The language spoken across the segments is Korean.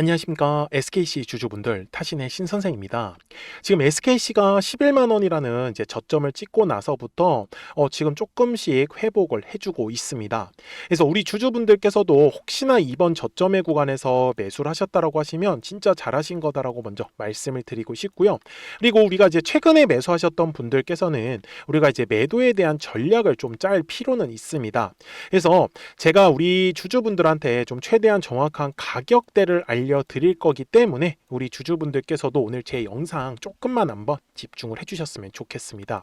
안녕하십니까 SKC 주주분들 타신의 신 선생입니다. 지금 SKC가 11만 원이라는 이제 저점을 찍고 나서부터 어 지금 조금씩 회복을 해주고 있습니다. 그래서 우리 주주분들께서도 혹시나 이번 저점의 구간에서 매수를 하셨다라고 하시면 진짜 잘하신 거다라고 먼저 말씀을 드리고 싶고요. 그리고 우리가 이제 최근에 매수하셨던 분들께서는 우리가 이제 매도에 대한 전략을 좀 짤 필요는 있습니다. 그래서 제가 우리 주주분들한테 좀 최대한 정확한 가격대를 알려 드릴 거기 때문에 우리 주주분들께서도 오늘 제 영상 조금만 한번 집중을 해주셨으면 좋겠습니다.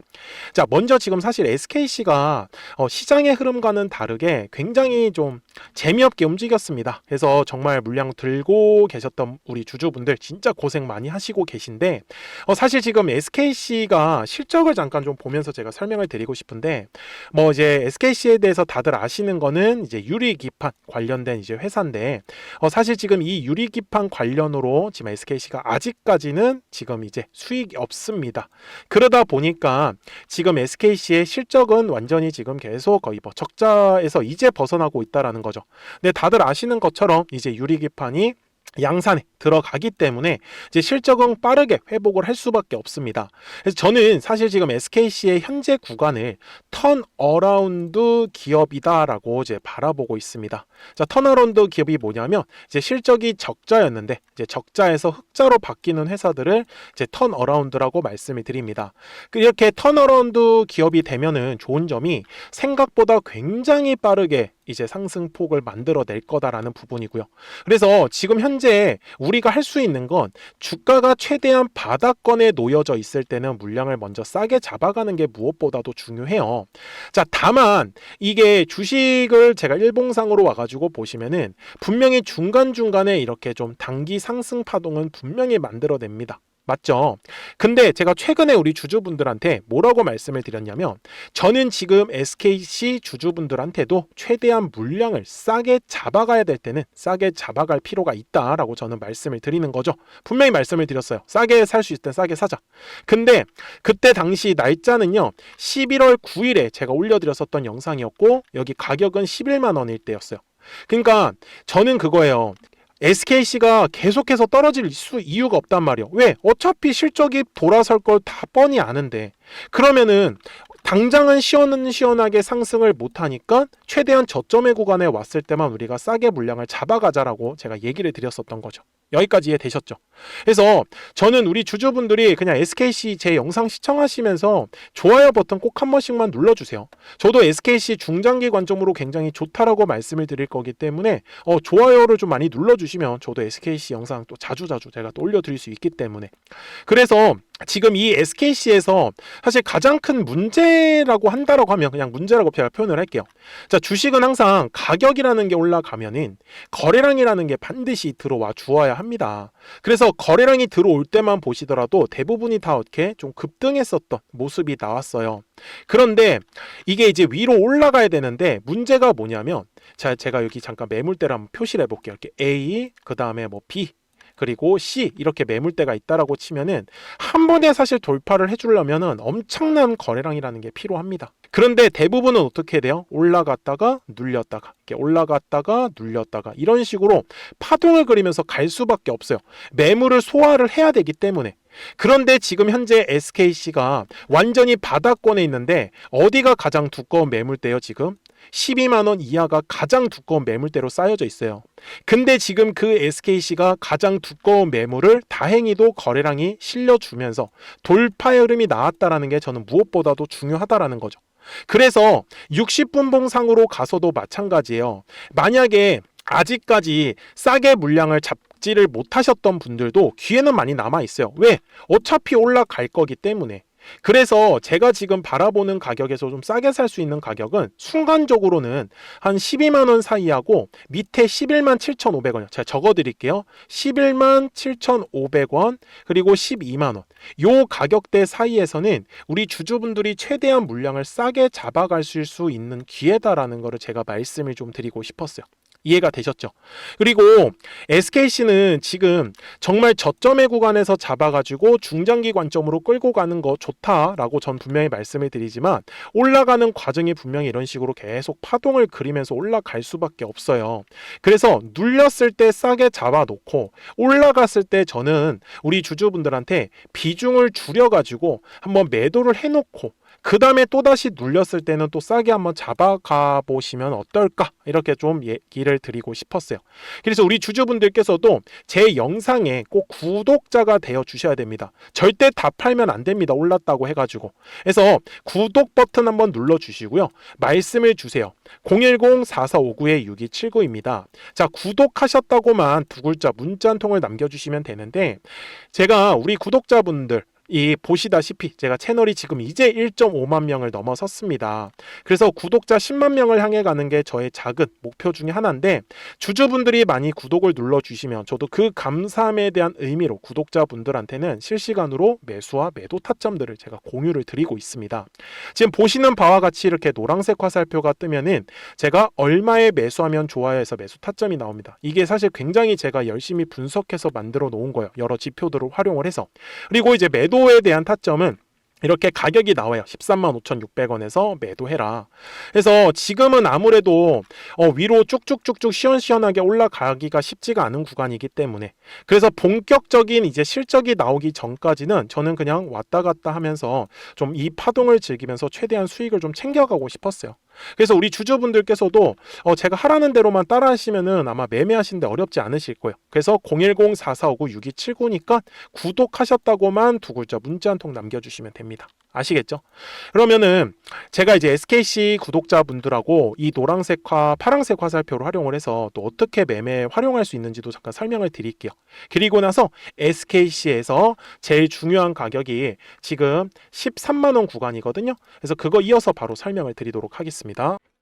자, 먼저 지금 사실 SKC가 어, 시장의 흐름과는 다르게 굉장히 좀 재미없게 움직였습니다. 그래서 정말 물량 들고 계셨던 우리 주주분들 진짜 고생 많이 하시고 계신데 어, 사실 지금 SKC가 실적을 잠깐 좀 보면서 제가 설명을 드리고 싶은데 뭐 이제 SKC에 대해서 다들 아시는 거는 이제 유리기판 관련된 이제 회사인데 어, 사실 지금 이 유리 기판 관련으로 지금 SKC가 아직까지는 지금 이제 수익이 없습니다. 그러다 보니까 지금 SKC의 실적은 완전히 지금 계속 거의 뭐 적자에서 이제 벗어나고 있다라는 거죠. 근데 다들 아시는 것처럼 이제 유리기판이 양산에 들어가기 때문에 이제 실적은 빠르게 회복을 할 수밖에 없습니다. 그래서 저는 사실 지금 SKC의 현재 구간을 턴 어라운드 기업이다라고 이제 바라보고 있습니다. 자, 턴 어라운드 기업이 뭐냐면 이제 실적이 적자였는데 이제 적자에서 흑자로 바뀌는 회사들을 이제 턴 어라운드라고 말씀을 드립니다. 그 이렇게 턴 어라운드 기업이 되면은 좋은 점이 생각보다 굉장히 빠르게 이제 상승폭을 만들어낼 거다라는 부분이고요. 그래서 지금 현재 우리가 할 수 있는 건 주가가 최대한 바닥권에 놓여져 있을 때는 물량을 먼저 싸게 잡아가는 게 무엇보다도 중요해요. 자, 다만 이게 주식을 제가 일봉상으로 와가지고 보시면은 분명히 중간중간에 이렇게 좀 단기 상승 파동은 분명히 만들어냅니다. 맞죠? 근데 제가 최근에 우리 주주분들한테 뭐라고 말씀을 드렸냐면 저는 지금 SKC 주주분들한테도 최대한 물량을 싸게 잡아가야 될 때는 싸게 잡아갈 필요가 있다라고 저는 말씀을 드리는 거죠. 분명히 말씀을 드렸어요. 싸게 살 수 있을 때 싸게 사자. 근데 그때 당시 날짜는요. 11월 9일에 제가 올려드렸었던 영상이었고 여기 가격은 11만 원일 때였어요. 그러니까 저는 그거예요. SKC가 계속해서 떨어질 수 이유가 없단 말이에요. 왜? 어차피 실적이 돌아설 걸 다 뻔히 아는데. 그러면은 당장은 시원은 시원하게 상승을 못하니까 최대한 저점의 구간에 왔을 때만 우리가 싸게 물량을 잡아가자라고 제가 얘기를 드렸었던 거죠. 여기까지 이해되셨죠? 그래서 저는 우리 주주분들이 그냥 SKC 제 영상 시청하시면서 좋아요 버튼 꼭 한 번씩만 눌러주세요. 저도 SKC 중장기 관점으로 굉장히 좋다라고 말씀을 드릴 거기 때문에 어, 좋아요를 좀 많이 눌러주시면 저도 SKC 영상 또 자주자주 제가 또 올려드릴 수 있기 때문에 그래서 지금 이 SKC에서 사실 가장 큰 문제라고 한다라고 하면 그냥 문제라고 표현을 할게요. 자, 주식은 항상 가격이라는 게 올라가면은 거래량이라는 게 반드시 들어와 주어야 합니다. 그래서 거래량이 들어올 때만 보시더라도 대부분이 다 이렇게 좀 급등했었던 모습이 나왔어요. 그런데 이게 이제 위로 올라가야 되는데 문제가 뭐냐면 자, 제가 여기 잠깐 매물대를 한번 표시를 해볼게요. 이렇게 A, 그 다음에 뭐 B, 그리고 C 이렇게 매물대가 있다라고 치면은 한 번에 사실 돌파를 해주려면은 엄청난 거래량이라는 게 필요합니다. 그런데 대부분은 어떻게 돼요? 올라갔다가 눌렸다가 이렇게 올라갔다가 눌렸다가 이런 식으로 파동을 그리면서 갈 수밖에 없어요. 매물을 소화를 해야 되기 때문에 그런데 지금 현재 SKC가 완전히 바닥권에 있는데 어디가 가장 두꺼운 매물대요 지금? 12만 원 이하가 가장 두꺼운 매물대로 쌓여져 있어요. 근데 지금 그 SKC가 가장 두꺼운 매물을 다행히도 거래량이 실려주면서 돌파의 흐름이 나왔다라는 게 저는 무엇보다도 중요하다라는 거죠. 그래서 60분봉 상으로 가서도 마찬가지예요. 만약에 아직까지 싸게 물량을 잡지를 못하셨던 분들도 기회는 많이 남아 있어요. 왜? 어차피 올라갈 거기 때문에. 그래서 제가 지금 바라보는 가격에서 좀 싸게 살 수 있는 가격은 순간적으로는 한 12만 원 사이하고 밑에 11만 7,500원이요. 제가 적어 드릴게요. 11만 7,500원 그리고 12만 원. 요 가격대 사이에서는 우리 주주분들이 최대한 물량을 싸게 잡아갈 수 있는 기회다라는 거를 제가 말씀을 좀 드리고 싶었어요. 이해가 되셨죠? 그리고 SKC는 지금 정말 저점의 구간에서 잡아가지고 중장기 관점으로 끌고 가는 거 좋다라고 전 분명히 말씀을 드리지만 올라가는 과정이 분명히 이런 식으로 계속 파동을 그리면서 올라갈 수밖에 없어요. 그래서 눌렸을 때 싸게 잡아놓고 올라갔을 때 저는 우리 주주분들한테 비중을 줄여가지고 한번 매도를 해놓고 그 다음에 또다시 눌렸을 때는 또 싸게 한번 잡아가 보시면 어떨까 이렇게 좀 얘기를 드리고 싶었어요. 그래서 우리 주주분들께서도 제 영상에 꼭 구독자가 되어 주셔야 됩니다. 절대 다 팔면 안 됩니다. 올랐다고 해가지고. 그래서 구독 버튼 한번 눌러 주시고요. 말씀을 주세요. 010-4459-6279입니다. 자, 구독하셨다고만 두 글자 문자 한 통을 남겨주시면 되는데, 제가 우리 구독자분들, 이 보시다시피 제가 채널이 지금 이제 1.5만 명을 넘어섰습니다. 그래서 구독자 10만 명을 향해 가는 게 저의 작은 목표 중에 하나인데 주주분들이 많이 구독을 눌러 주시면 저도 그 감사함에 대한 의미로 구독자분들한테는 실시간으로 매수와 매도 타점들을 제가 공유를 드리고 있습니다. 지금 보시는 바와 같이 이렇게 노란색 화살표가 뜨면은 제가 얼마에 매수하면 좋아해서 매수 타점이 나옵니다. 이게 사실 굉장히 제가 열심히 분석해서 만들어 놓은 거예요. 여러 지표들을 활용을 해서. 그리고 이제 매도 매도에 대한 타점은 이렇게 가격이 나와요. 13만 5,600원에서 매도해라. 그래서 지금은 아무래도 어, 위로 쭉쭉쭉쭉 시원시원하게 올라가기가 쉽지가 않은 구간이기 때문에 그래서 본격적인 이제 실적이 나오기 전까지는 저는 그냥 왔다 갔다 하면서 좀 이 파동을 즐기면서 최대한 수익을 좀 챙겨가고 싶었어요. 그래서 우리 주주분들께서도 어, 제가 하라는 대로만 따라 하시면은 아마 매매하시는데 어렵지 않으실 거예요. 그래서 010-4459-6279니까 구독하셨다고만 두 글자 문자 한 통 남겨주시면 됩니다. 아시겠죠? 그러면은 제가 이제 SKC 구독자분들하고 이 노란색과 파란색 화살표를 활용을 해서 또 어떻게 매매 활용할 수 있는지도 잠깐 설명을 드릴게요. 그리고 나서 SKC에서 제일 중요한 가격이 지금 13만 원 구간이거든요. 그래서 그거 이어서 바로 설명을 드리도록 하겠습니다.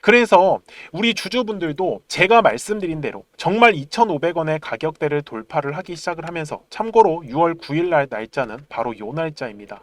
그래서 우리 주주분들도 제가 말씀드린 대로 정말 2,500원의 가격대를 돌파를 하기 시작을 하면서 참고로 6월 9일 날 날짜는 바로 요 날짜입니다.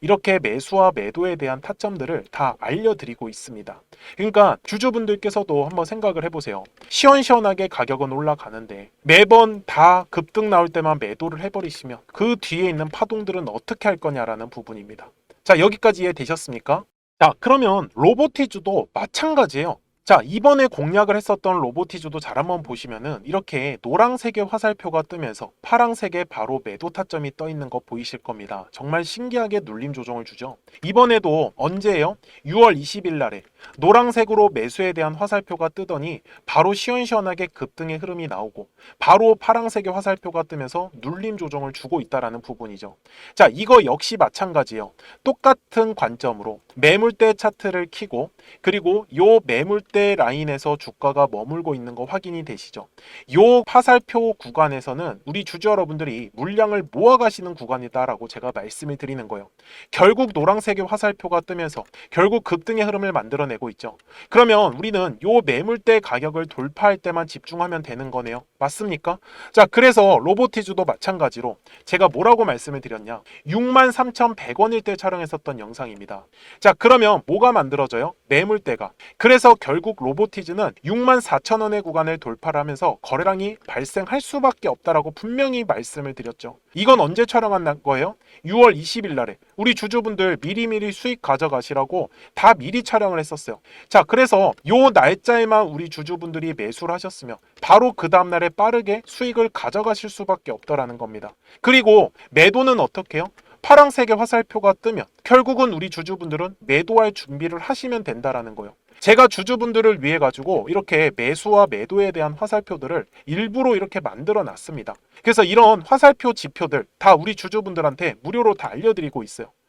이렇게 매수와 매도에 대한 타점들을 다 알려드리고 있습니다. 그러니까 주주분들께서도 한번 생각을 해보세요. 시원시원하게 가격은 올라가는데 매번 다 급등 나올 때만 매도를 해버리시면 그 뒤에 있는 파동들은 어떻게 할 거냐라는 부분입니다. 자, 여기까지 이해되셨습니까? 자, 그러면 로보티즈도 마찬가지예요. 자, 이번에 공략을 했었던 로보티즈도 잘 한번 보시면은 이렇게 노란색의 화살표가 뜨면서 파랑색의 바로 매도 타점이 떠 있는 거 보이실 겁니다. 정말 신기하게 눌림 조정을 주죠. 이번에도 언제예요? 6월 20일 날에 노란색으로 매수에 대한 화살표가 뜨더니 바로 시원시원하게 급등의 흐름이 나오고 바로 파랑색의 화살표가 뜨면서 눌림 조정을 주고 있다라는 부분이죠. 자, 이거 역시 마찬가지예요. 똑같은 관점으로 매물대 차트를 키고 그리고 요 매물대 라인에서 주가가 머물고 있는 거 확인이 되시죠. 요 화살표 구간에서는 우리 주주 여러분들이 물량을 모아 가시는 구간이다라고 제가 말씀을 드리는 거예요. 결국 노란색의 화살표가 뜨면서 결국 급등의 흐름을 만들어내고 있죠. 그러면 우리는 요 매물대 가격을 돌파할 때만 집중하면 되는 거네요. 맞습니까? 자, 그래서 로보티즈도 마찬가지로 제가 뭐라고 말씀을 드렸냐? 63,100원일 때 촬영했었던 영상입니다. 자, 그러면 뭐가 만들어져요? 매물대가. 그래서 결국 로보티즈는 64,000원의 구간을 돌파를 하면서 거래량이 발생할 수밖에 없다라고 분명히 말씀을 드렸죠. 이건 언제 촬영한 거예요? 6월 20일 날에 우리 주주분들 미리미리 수익 가져가시라고 다 미리 촬영을 했었어요. 자, 그래서 요 날짜에만 우리 주주분들이 매수를 하셨으면 바로 그 다음 날에 빠르게 수익을 가져가실 수밖에 없더라는 겁니다. 그리고 매도는 어떻게 해요? 파랑색의 화살표가 뜨면 결국은 우리 주주분들은 매도할 준비를 하시면 된다라는 거예요. 제가 주주분들을 위해 가지고 이렇게 매수와 매도에 대한 화살표들을 일부러 이렇게 만들어 놨습니다. 그래서 이런 화살표 지표들 다 우리 주주분들한테 무료로 다 알려드리고 있어요.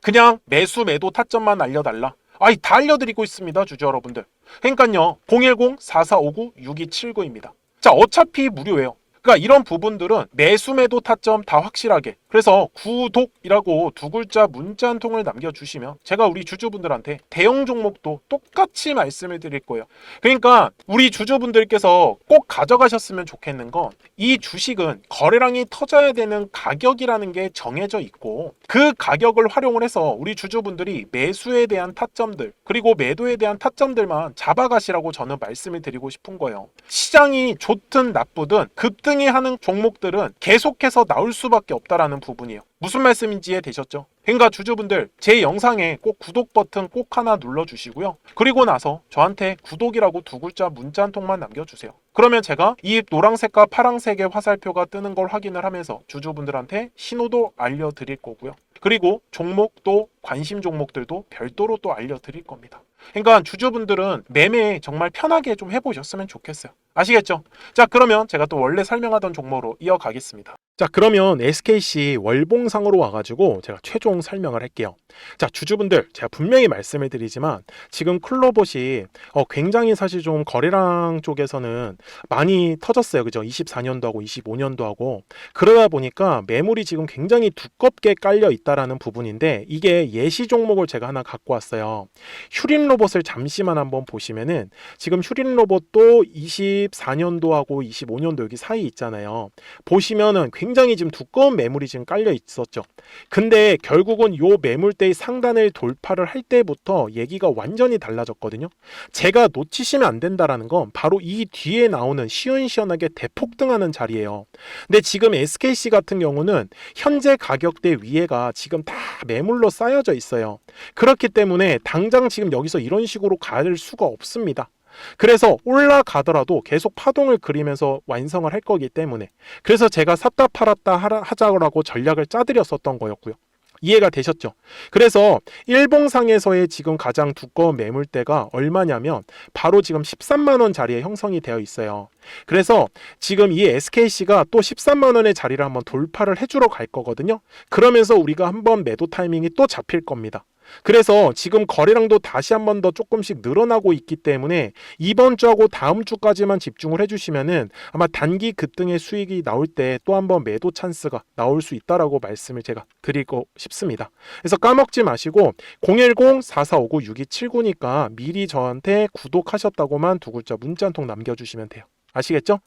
그냥 매수 매도 타점만 알려달라. 아이 다 알려드리고 있습니다 주주 여러분들. 그러니까요 010-4459-6279입니다. 자 어차피 무료예요. 그러니까 이런 부분들은 매수 매도 타점 다 확실하게 그래서 구독이라고 두 글자 문자 한 통을 남겨주시면 제가 우리 주주분들한테 대형 종목도 똑같이 말씀을 드릴 거예요. 그러니까 우리 주주분들께서 꼭 가져가셨으면 좋겠는 건 이 주식은 거래량이 터져야 되는 가격이라는 게 정해져 있고 그 가격을 활용을 해서 우리 주주분들이 매수에 대한 타점들 그리고 매도에 대한 타점들만 잡아가시라고 저는 말씀을 드리고 싶은 거예요. 시장이 좋든 나쁘든 급등이 하는 종목들은 계속해서 나올 수밖에 없다라는 부분이에요. 무슨 말씀인지 이해되셨죠? 그러니까 주주분들 제 영상에 꼭 구독 버튼 꼭 하나 눌러주시고요. 그리고 나서 저한테 구독이라고 두 글자 문자 한 통만 남겨주세요. 그러면 제가 이 노란색과 파란색의 화살표가 뜨는 걸 확인을 하면서 주주분들한테 신호도 알려드릴 거고요. 그리고 종목도 관심 종목들도 별도로 또 알려드릴 겁니다. 그러니까 주주분들은 매매 정말 편하게 좀 해보셨으면 좋겠어요. 아시겠죠? 자, 그러면 제가 또 원래 설명하던 종목으로 이어가겠습니다. 자, 그러면 SKC 월봉상으로 와가지고 제가 최종 설명을 할게요. 자, 주주분들, 제가 분명히 말씀을 드리지만 지금 클로봇이 어, 굉장히 사실 좀 거래량 쪽에서는 많이 터졌어요. 그죠? 24년도 하고 25년도 하고. 그러다 보니까 매물이 지금 굉장히 두껍게 깔려 있다라는 부분인데 이게 예시 종목을 제가 하나 갖고 왔어요. 휴린 로봇을 잠시만 한번 보시면은 지금 휴린 로봇도 24년도 하고 25년도 여기 사이 있잖아요. 보시면은 굉장히 지금 두꺼운 매물이 지금 깔려 있었죠. 근데 결국은 요 매물대의 상단을 돌파를 할 때부터 얘기가 완전히 달라졌거든요. 제가 놓치시면 안 된다라는 건 바로 이 뒤에 나오는 시원시원하게 대폭등하는 자리예요. 근데 지금 SKC 같은 경우는 현재 가격대 위에가 지금 다 매물로 쌓여져 있어요. 그렇기 때문에 당장 지금 여기서 이런 식으로 갈 수가 없습니다. 그래서 올라가더라도 계속 파동을 그리면서 완성을 할 거기 때문에 그래서 제가 샀다 팔았다 하자고 전략을 짜드렸었던 거였고요. 이해가 되셨죠? 그래서 일봉상에서의 지금 가장 두꺼운 매물대가 얼마냐면 바로 지금 13만 원 자리에 형성이 되어 있어요. 그래서 지금 이 SKC가 또 13만 원의 자리를 한번 돌파를 해주러 갈 거거든요. 그러면서 우리가 한번 매도 타이밍이 또 잡힐 겁니다. 그래서 지금 거래량도 다시 한 번 더 조금씩 늘어나고 있기 때문에 이번 주하고 다음 주까지만 집중을 해주시면은 아마 단기 급등의 수익이 나올 때 또 한 번 매도 찬스가 나올 수 있다라고 말씀을 제가 드리고 싶습니다. 그래서 까먹지 마시고 010-4459-6279니까 미리 저한테 구독하셨다고만 두 글자 문자 한 통 남겨주시면 돼요. 아시겠죠?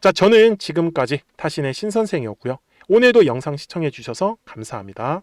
자, 저는 지금까지 타신의 신선생이었고요. 오늘도 영상 시청해 주셔서 감사합니다.